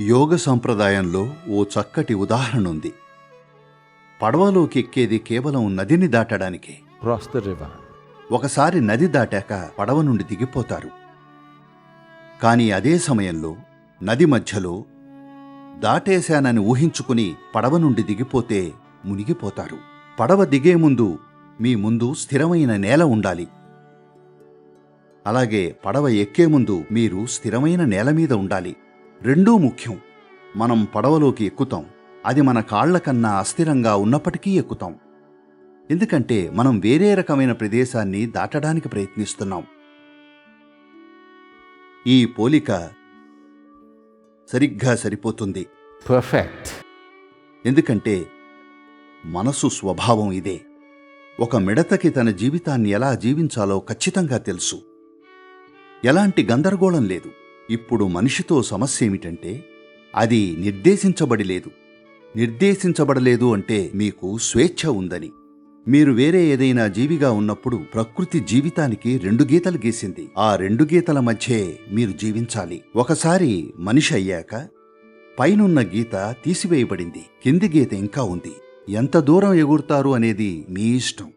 యోగ సంప్రదాయంలో ఓ చక్కటి ఉదాహరణ ఉంది పడవలోకి ఎక్కేది కేవలం నదిని దాటడానికే. ఒకసారి నది దాటాక పడవ నుండి దిగిపోతారు. కానీ అదే సమయంలో నది మధ్యలో దాటేశానని ఊహించుకుని పడవ నుండి దిగిపోతే మునిగిపోతారు. పడవ దిగే ముందు మీ ముందు స్థిరమైన నేల ఉండాలి. అలాగే పడవ ఎక్కే ముందు మీరు స్థిరమైన నేల మీద ఉండాలి. రెండూ ముఖ్యం. మనం పడవలోకి ఎక్కుతాం. అది మన కాళ్ళ కన్నా అస్థిరంగా ఉన్నప్పటికీ ఎక్కుతాం. ఎందుకంటే మనం వేరే రకమైన ప్రదేశాన్ని దాటడానికి ప్రయత్నిస్తున్నాం. ఈ పోలిక సరిగ్గా సరిపోతుంది. Perfect. ఎందుకంటే మనసు స్వభావం ఇదే. ఒక మిడతకి తన జీవితాన్ని ఎలా జీవించాలో ఖచ్చితంగా తెలుసు. ఎలాంటి గందరగోళం లేదు. ఇప్పుడు మనిషితో సమస్య ఏమిటంటే అది నిర్దేశించబడి లేదు నిర్దేశించబడలేదు అంటే మీకు స్వేచ్ఛ ఉందని. మీరు వేరే ఏదైనా జీవిగా ఉన్నప్పుడు ప్రకృతి జీవితానికి రెండు గీతలు గీసింది. ఆ రెండు గీతల మధ్యే మీరు జీవించాలి. ఒకసారి మనిషి అయ్యాక పైనున్న గీత తీసివేయబడింది. కింది గీత ఇంకా ఉంది. ఎంత దూరం ఎగురుతారు అనేది మీ ఇష్టం.